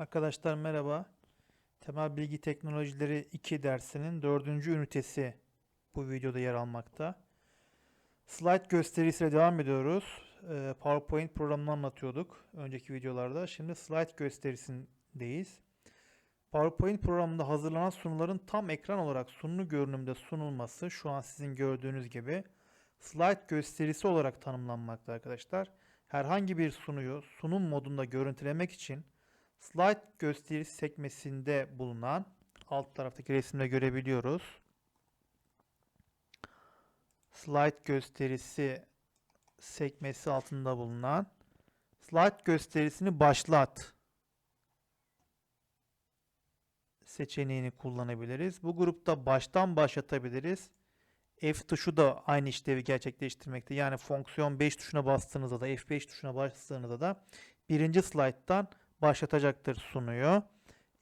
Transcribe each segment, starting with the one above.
Arkadaşlar merhaba. Temel Bilgi Teknolojileri 2 dersinin 4. ünitesi bu videoda yer almakta. Slide gösterisiyle devam ediyoruz. Ee, PowerPoint programını anlatıyorduk önceki videolarda. Şimdi slide gösterisindeyiz. PowerPoint programında hazırlanan sunuların tam ekran olarak sunulu görünümde sunulması şu an sizin gördüğünüz gibi slide gösterisi olarak tanımlanmakta arkadaşlar. Herhangi bir sunuyu sunum modunda görüntülemek için Slide gösterisi sekmesinde bulunan alt taraftaki resimde görebiliyoruz. Slide gösterisi sekmesi altında bulunan slide gösterisini başlat seçeneğini kullanabiliriz. Bu grupta baştan başlatabiliriz. F tuşu da aynı işlevi gerçekleştirmekte. Yani fonksiyon 5 tuşuna bastığınızda da F5 tuşuna bastığınızda da birinci slayttan başlatacaktır sunuyu.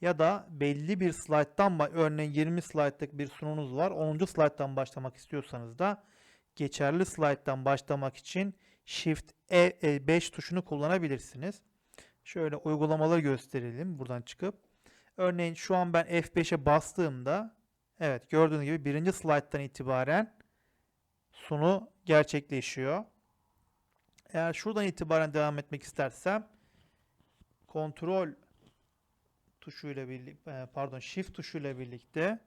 Ya da belli bir slayttan örneğin 20 slaytlık bir sununuz var. 10. slayttan başlamak istiyorsanız da geçerli slayttan başlamak için Shift E, e 5 tuşunu kullanabilirsiniz. Şöyle uygulamaları gösterelim buradan çıkıp. Örneğin şu an ben F5'e bastığımda evet gördüğünüz gibi birinci slayttan itibaren sunu gerçekleşiyor. Eğer şuradan itibaren devam etmek istersem kontrol tuşuyla birlikte pardon shift tuşuyla birlikte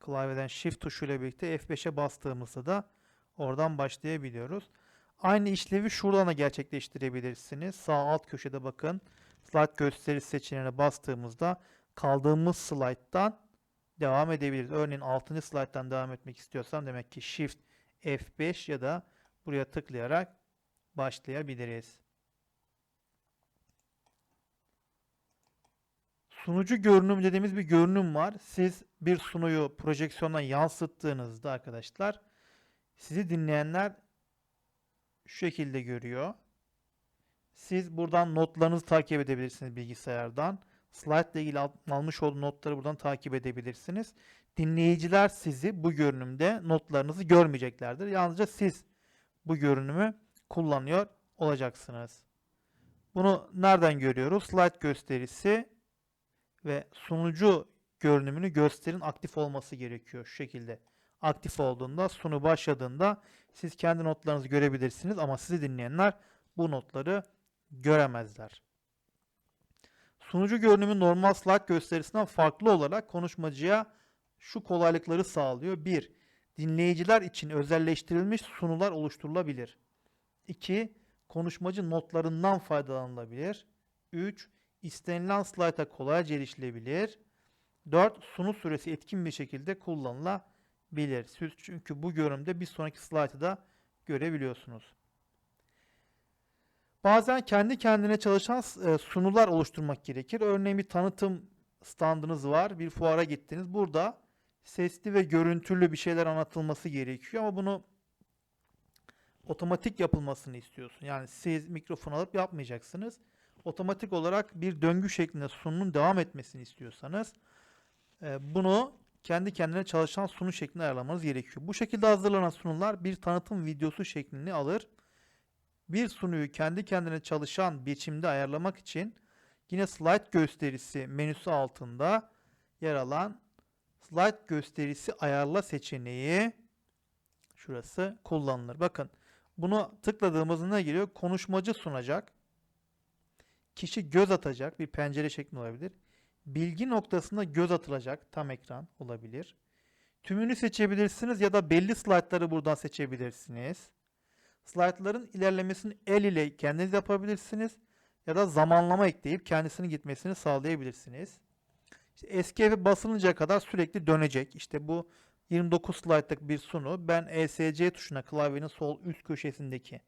klavyeden shift tuşuyla birlikte F5'e bastığımızda da oradan başlayabiliyoruz. Aynı işlevi şuradan da gerçekleştirebilirsiniz. Sağ alt köşede bakın slide gösterisi seçeneğine bastığımızda kaldığımız slayttan devam edebiliriz. Örneğin 6. slayttan devam etmek istiyorsam demek ki shift F5 ya da buraya tıklayarak başlayabiliriz. Sunucu görünüm dediğimiz bir görünüm var. Siz bir sunuyu projeksiyondan yansıttığınızda arkadaşlar sizi dinleyenler şu şekilde görüyor. Siz buradan notlarınızı takip edebilirsiniz bilgisayardan. Slide ile ilgili al- almış olduğu notları buradan takip edebilirsiniz. Dinleyiciler sizi bu görünümde notlarınızı görmeyeceklerdir. Yalnızca siz bu görünümü kullanıyor olacaksınız. Bunu nereden görüyoruz? Slide gösterisi ve sunucu görünümünü gösterin aktif olması gerekiyor şu şekilde. Aktif olduğunda sunu başladığında siz kendi notlarınızı görebilirsiniz ama sizi dinleyenler bu notları göremezler. Sunucu görünümü normal slide gösterisinden farklı olarak konuşmacıya şu kolaylıkları sağlıyor. 1. Dinleyiciler için özelleştirilmiş sunular oluşturulabilir. 2. Konuşmacı notlarından faydalanılabilir. 3. İstenilen slayta kolayca erişilebilir. 4. Sunu süresi etkin bir şekilde kullanılabilir. Siz çünkü bu görünümde bir sonraki slaytı da görebiliyorsunuz. Bazen kendi kendine çalışan e, sunular oluşturmak gerekir. Örneğin bir tanıtım standınız var. Bir fuara gittiniz. Burada sesli ve görüntülü bir şeyler anlatılması gerekiyor ama bunu otomatik yapılmasını istiyorsun. Yani siz mikrofon alıp yapmayacaksınız otomatik olarak bir döngü şeklinde sununun devam etmesini istiyorsanız e, bunu kendi kendine çalışan sunu şeklinde ayarlamanız gerekiyor. Bu şekilde hazırlanan sunular bir tanıtım videosu şeklini alır. Bir sunuyu kendi kendine çalışan biçimde ayarlamak için yine slide gösterisi menüsü altında yer alan slide gösterisi ayarla seçeneği şurası kullanılır. Bakın bunu tıkladığımızda ne geliyor? Konuşmacı sunacak kişi göz atacak bir pencere şeklinde olabilir. Bilgi noktasında göz atılacak tam ekran olabilir. Tümünü seçebilirsiniz ya da belli slaytları buradan seçebilirsiniz. Slaytların ilerlemesini el ile kendiniz yapabilirsiniz ya da zamanlama ekleyip kendisinin gitmesini sağlayabilirsiniz. İşte Escape basılınca kadar sürekli dönecek. İşte bu 29 slaytlık bir sunu. Ben ESC tuşuna klavyenin sol üst köşesindeki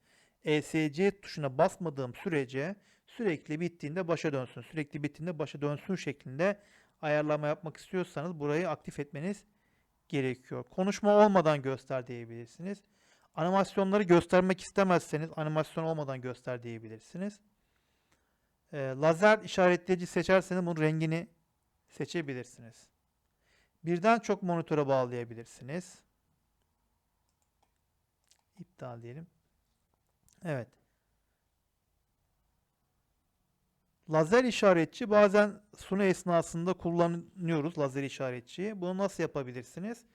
ESC tuşuna basmadığım sürece sürekli bittiğinde başa dönsün, sürekli bittiğinde başa dönsün şeklinde ayarlama yapmak istiyorsanız burayı aktif etmeniz gerekiyor. Konuşma olmadan göster diyebilirsiniz. Animasyonları göstermek istemezseniz animasyon olmadan göster diyebilirsiniz. E, lazer işaretleyici seçerseniz bunun rengini seçebilirsiniz. Birden çok monitöre bağlayabilirsiniz. İptal diyelim. Evet. Lazer işaretçi bazen sunu esnasında kullanıyoruz lazer işaretçiyi. Bunu nasıl yapabilirsiniz?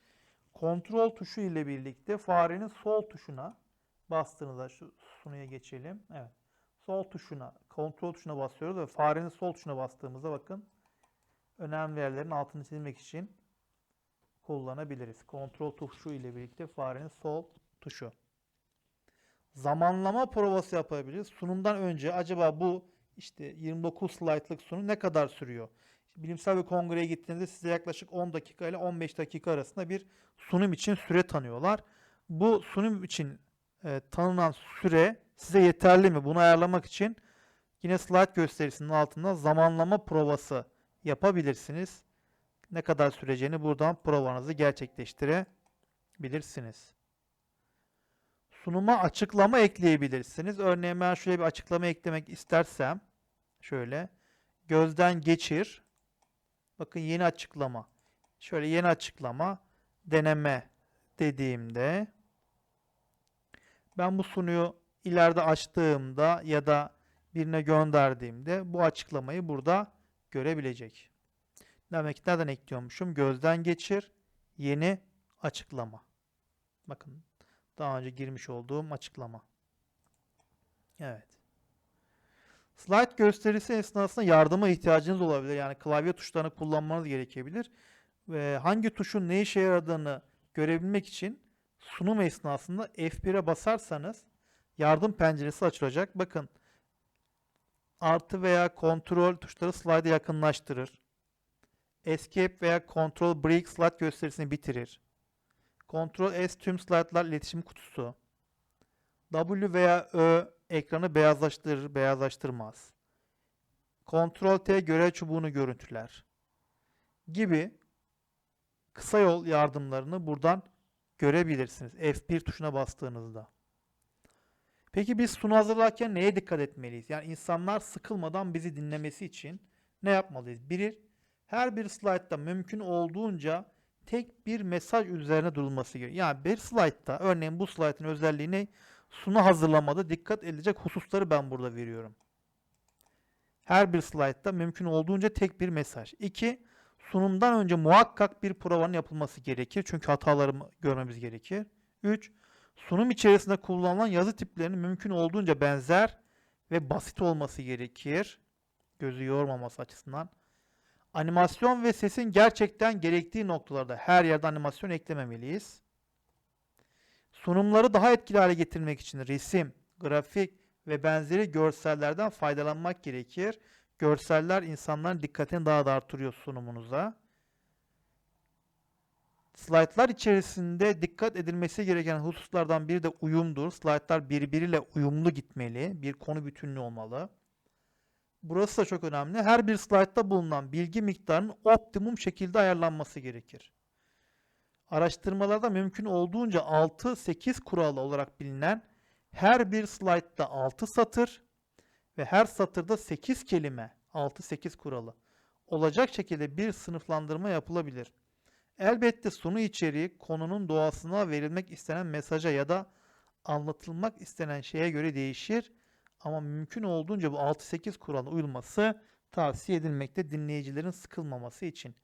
Kontrol tuşu ile birlikte farenin sol tuşuna bastığınızda şu sunuya geçelim. Evet. Sol tuşuna, kontrol tuşuna basıyoruz ve farenin sol tuşuna bastığımızda bakın önemli yerlerin altını çizmek için kullanabiliriz. Kontrol tuşu ile birlikte farenin sol tuşu. Zamanlama provası yapabiliriz. Sunumdan önce acaba bu işte 29 slaytlık sunum ne kadar sürüyor? Bilimsel bir kongreye gittiğinizde size yaklaşık 10 dakika ile 15 dakika arasında bir sunum için süre tanıyorlar. Bu sunum için e, tanınan süre size yeterli mi? Bunu ayarlamak için yine slide gösterisinin altında zamanlama provası yapabilirsiniz. Ne kadar süreceğini buradan provanızı gerçekleştirebilirsiniz. Sunuma açıklama ekleyebilirsiniz. Örneğin ben şöyle bir açıklama eklemek istersem şöyle gözden geçir. Bakın yeni açıklama. Şöyle yeni açıklama deneme dediğimde ben bu sunuyu ileride açtığımda ya da birine gönderdiğimde bu açıklamayı burada görebilecek. Demek ki nereden ekliyormuşum? Gözden geçir, yeni açıklama. Bakın daha önce girmiş olduğum açıklama. Evet. Slide gösterisi esnasında yardıma ihtiyacınız olabilir. Yani klavye tuşlarını kullanmanız gerekebilir. Ve hangi tuşun ne işe yaradığını görebilmek için sunum esnasında F1'e basarsanız yardım penceresi açılacak. Bakın artı veya kontrol tuşları slide'ı yakınlaştırır. Escape veya Ctrl Break slide gösterisini bitirir. Ctrl S tüm slaytlar iletişim kutusu. W veya Ö ekranı beyazlaştırır, beyazlaştırmaz. Ctrl T görev çubuğunu görüntüler. Gibi kısa yol yardımlarını buradan görebilirsiniz. F1 tuşuna bastığınızda. Peki biz sunu hazırlarken neye dikkat etmeliyiz? Yani insanlar sıkılmadan bizi dinlemesi için ne yapmalıyız? Bir, her bir slaytta mümkün olduğunca tek bir mesaj üzerine durulması gerekiyor. Yani bir slaytta örneğin bu slaytın özelliği ne? Sunu hazırlamada dikkat edilecek hususları ben burada veriyorum. Her bir slaytta mümkün olduğunca tek bir mesaj. İki, sunumdan önce muhakkak bir provanın yapılması gerekir. Çünkü hataları görmemiz gerekir. Üç, sunum içerisinde kullanılan yazı tiplerinin mümkün olduğunca benzer ve basit olması gerekir. Gözü yormaması açısından. Animasyon ve sesin gerçekten gerektiği noktalarda her yerde animasyon eklememeliyiz. Sunumları daha etkili hale getirmek için resim, grafik ve benzeri görsellerden faydalanmak gerekir. Görseller insanların dikkatini daha da artırıyor sunumunuza. Slaytlar içerisinde dikkat edilmesi gereken hususlardan biri de uyumdur. Slaytlar birbiriyle uyumlu gitmeli. Bir konu bütünlüğü olmalı. Burası da çok önemli. Her bir slaytta bulunan bilgi miktarının optimum şekilde ayarlanması gerekir. Araştırmalarda mümkün olduğunca 6-8 kuralı olarak bilinen her bir slaytta 6 satır ve her satırda 8 kelime 6-8 kuralı olacak şekilde bir sınıflandırma yapılabilir. Elbette sunu içeriği konunun doğasına verilmek istenen mesaja ya da anlatılmak istenen şeye göre değişir. Ama mümkün olduğunca bu 6-8 kuralına uyulması tavsiye edilmekte dinleyicilerin sıkılmaması için.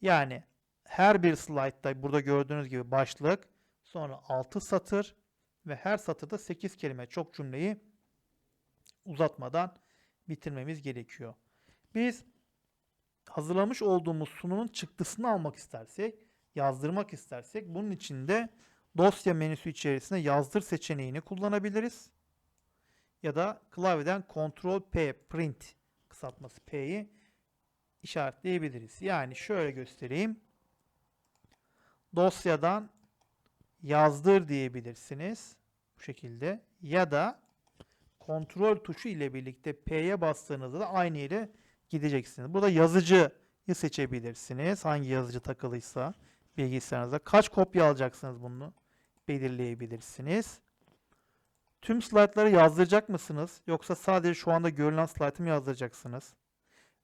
Yani her bir slaytta burada gördüğünüz gibi başlık, sonra 6 satır ve her satırda 8 kelime çok cümleyi uzatmadan bitirmemiz gerekiyor. Biz hazırlamış olduğumuz sunumun çıktısını almak istersek, yazdırmak istersek bunun için de dosya menüsü içerisinde yazdır seçeneğini kullanabiliriz. Ya da klavyeden Ctrl P print kısaltması P'yi işaretleyebiliriz. Yani şöyle göstereyim. Dosyadan yazdır diyebilirsiniz. Bu şekilde. Ya da kontrol tuşu ile birlikte P'ye bastığınızda da aynı yere gideceksiniz. Burada yazıcıyı seçebilirsiniz. Hangi yazıcı takılıysa bilgisayarınızda. Kaç kopya alacaksınız bunu belirleyebilirsiniz. Tüm slaytları yazdıracak mısınız? Yoksa sadece şu anda görülen slaytı mı yazdıracaksınız?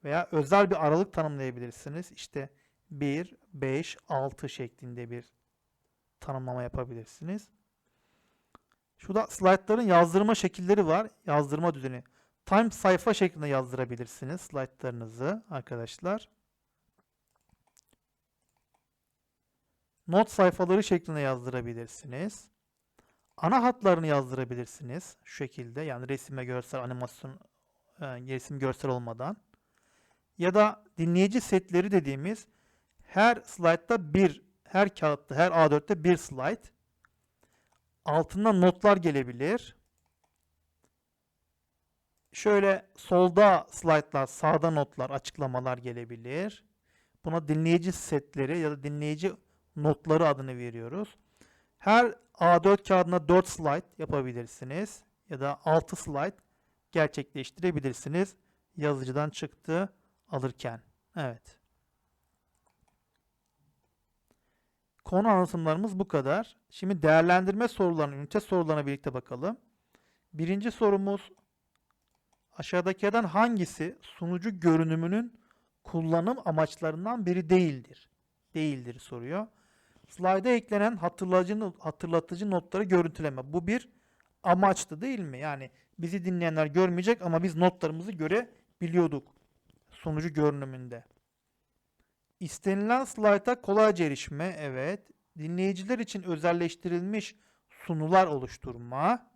Veya özel bir aralık tanımlayabilirsiniz. İşte 1, 5, 6 şeklinde bir tanımlama yapabilirsiniz. Şurada slaytların yazdırma şekilleri var. Yazdırma düzeni. time sayfa şeklinde yazdırabilirsiniz slaytlarınızı arkadaşlar. Not sayfaları şeklinde yazdırabilirsiniz. Ana hatlarını yazdırabilirsiniz. Şu şekilde yani resime görsel animasyon e, resim görsel olmadan. Ya da dinleyici setleri dediğimiz her slaytta bir, her kağıtta, her A4'te bir slayt. Altından notlar gelebilir. Şöyle solda slaytlar, sağda notlar, açıklamalar gelebilir. Buna dinleyici setleri ya da dinleyici notları adını veriyoruz. Her A4 kağıdına 4 slide yapabilirsiniz ya da 6 slide gerçekleştirebilirsiniz. Yazıcıdan çıktı alırken. Evet. Konu anlatımlarımız bu kadar. Şimdi değerlendirme sorularına, ünite sorularına birlikte bakalım. Birinci sorumuz aşağıdakilerden hangisi sunucu görünümünün kullanım amaçlarından biri değildir? Değildir soruyor. Slide'a eklenen hatırlatıcı, hatırlatıcı notları görüntüleme. Bu bir amaçtı değil mi? Yani bizi dinleyenler görmeyecek ama biz notlarımızı görebiliyorduk sunucu görünümünde. İstenilen slayta kolayca erişme, evet. Dinleyiciler için özelleştirilmiş sunular oluşturma,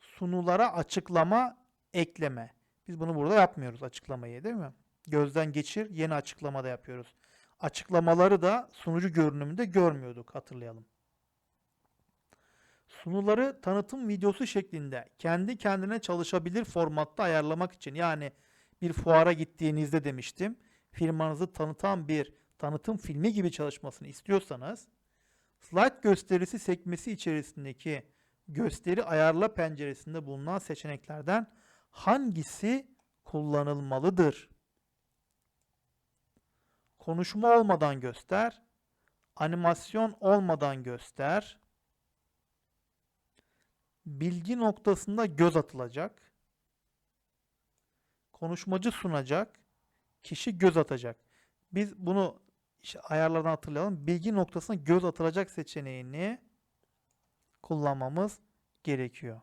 sunulara açıklama, ekleme. Biz bunu burada yapmıyoruz açıklamayı değil mi? Gözden geçir, yeni açıklamada yapıyoruz. Açıklamaları da sunucu görünümünde görmüyorduk hatırlayalım. Sunuları tanıtım videosu şeklinde kendi kendine çalışabilir formatta ayarlamak için yani bir fuara gittiğinizde demiştim firmanızı tanıtan bir tanıtım filmi gibi çalışmasını istiyorsanız slide gösterisi sekmesi içerisindeki gösteri ayarla penceresinde bulunan seçeneklerden hangisi kullanılmalıdır? Konuşma olmadan göster, animasyon olmadan göster, bilgi noktasında göz atılacak, konuşmacı sunacak, kişi göz atacak. Biz bunu işte ayarlardan hatırlayalım. Bilgi noktasına göz atılacak seçeneğini kullanmamız gerekiyor.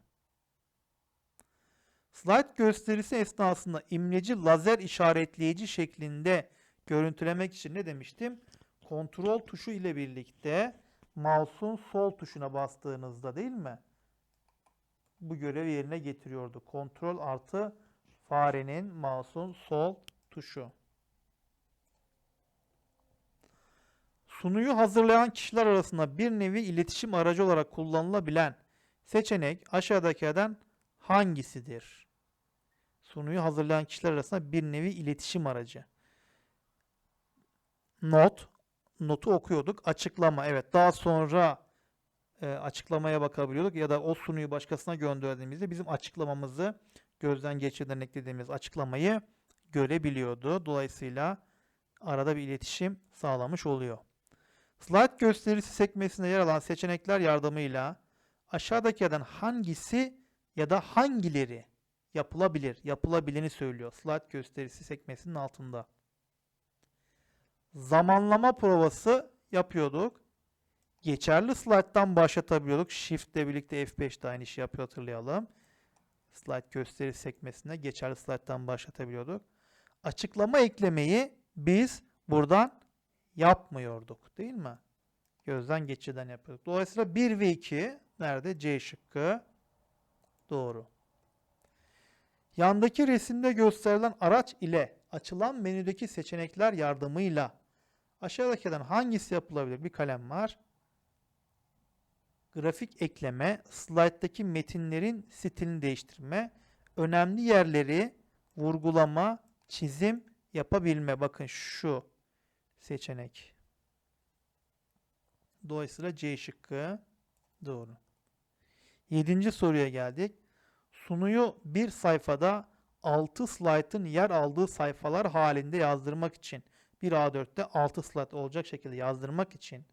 Slide gösterisi esnasında imleci lazer işaretleyici şeklinde görüntülemek için ne demiştim? Kontrol tuşu ile birlikte mouse'un sol tuşuna bastığınızda değil mi? Bu görevi yerine getiriyordu. Kontrol artı farenin mouse'un sol tuşu. Sunuyu hazırlayan kişiler arasında bir nevi iletişim aracı olarak kullanılabilen seçenek aşağıdakilerden hangisidir? Sunuyu hazırlayan kişiler arasında bir nevi iletişim aracı. Not, notu okuyorduk. Açıklama, evet daha sonra e, açıklamaya bakabiliyorduk ya da o sunuyu başkasına gönderdiğimizde bizim açıklamamızı gözden geçirden eklediğimiz açıklamayı görebiliyordu. Dolayısıyla arada bir iletişim sağlamış oluyor. Slide gösterisi sekmesinde yer alan seçenekler yardımıyla aşağıdakilerden hangisi ya da hangileri yapılabilir, yapılabileni söylüyor. Slide gösterisi sekmesinin altında. Zamanlama provası yapıyorduk. Geçerli slide'dan başlatabiliyorduk. Shift ile birlikte F5'te aynı işi yapıyor hatırlayalım. Slide gösterisi sekmesinde geçerli slide'dan başlatabiliyorduk. Açıklama eklemeyi biz buradan yapmıyorduk değil mi? Gözden geçirden yapıyorduk. Dolayısıyla 1 ve 2 nerede? C şıkkı. Doğru. Yandaki resimde gösterilen araç ile açılan menüdeki seçenekler yardımıyla aşağıdakilerden hangisi yapılabilir? Bir kalem var. Grafik ekleme, slayttaki metinlerin stilini değiştirme, önemli yerleri vurgulama, çizim yapabilme. Bakın şu seçenek. Dolayısıyla C şıkkı doğru. Yedinci soruya geldik. Sunuyu bir sayfada 6 slaytın yer aldığı sayfalar halinde yazdırmak için bir A4'te 6 slayt olacak şekilde yazdırmak için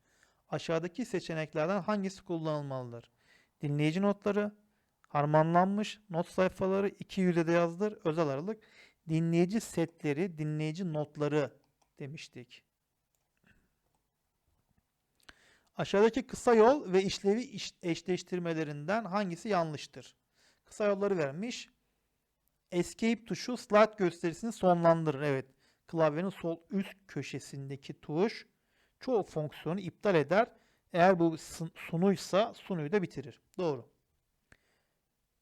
aşağıdaki seçeneklerden hangisi kullanılmalıdır? Dinleyici notları, harmanlanmış not sayfaları, iki yüzede yazdır, özel aralık, dinleyici setleri, dinleyici notları demiştik. Aşağıdaki kısa yol ve işlevi eşleştirmelerinden hangisi yanlıştır? Kısa yolları vermiş. Escape tuşu slide gösterisini sonlandırır. Evet. Klavyenin sol üst köşesindeki tuş çoğu fonksiyonu iptal eder. Eğer bu sun- sunuysa sunuyu da bitirir. Doğru.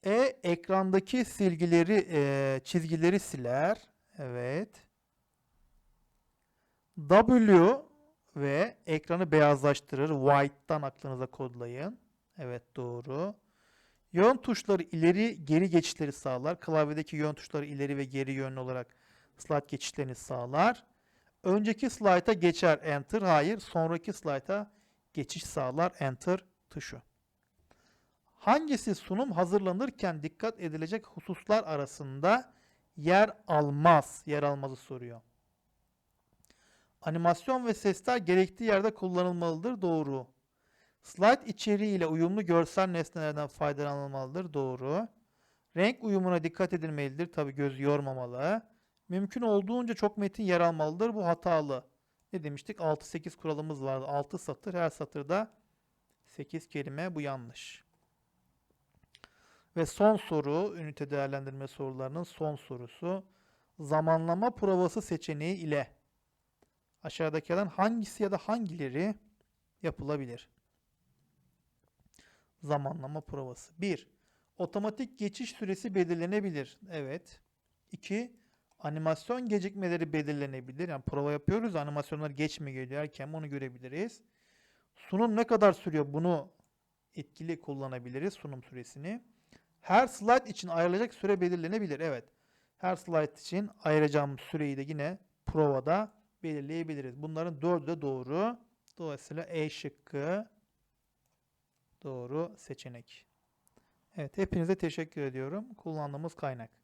E ekrandaki silgileri, e, çizgileri siler. Evet. W ve ekranı beyazlaştırır. White'tan aklınıza kodlayın. Evet doğru. Yön tuşları ileri geri geçişleri sağlar. Klavyedeki yön tuşları ileri ve geri yönlü olarak slide geçişlerini sağlar. Önceki slide'a geçer enter. Hayır. Sonraki slide'a geçiş sağlar enter tuşu. Hangisi sunum hazırlanırken dikkat edilecek hususlar arasında yer almaz? Yer almazı soruyor. Animasyon ve sesler gerektiği yerde kullanılmalıdır. Doğru. Slide içeriğiyle uyumlu görsel nesnelerden faydalanılmalıdır. Doğru. Renk uyumuna dikkat edilmelidir. Tabi göz yormamalı. Mümkün olduğunca çok metin yer almalıdır. Bu hatalı. Ne demiştik? 6-8 kuralımız vardı. 6 satır. Her satırda 8 kelime. Bu yanlış. Ve son soru, ünite değerlendirme sorularının son sorusu. Zamanlama provası seçeneği ile aşağıdakilerden hangisi ya da hangileri yapılabilir? Zamanlama provası. 1. Otomatik geçiş süresi belirlenebilir. Evet. 2. Animasyon gecikmeleri belirlenebilir. Yani prova yapıyoruz. Animasyonlar geç mi geliyor erken mi onu görebiliriz. Sunum ne kadar sürüyor? Bunu etkili kullanabiliriz sunum süresini. Her slide için ayrılacak süre belirlenebilir. Evet. Her slide için ayıracağım süreyi de yine provada belirleyebiliriz. Bunların dördü de doğru. Dolayısıyla E şıkkı doğru seçenek. Evet, hepinize teşekkür ediyorum. Kullandığımız kaynak.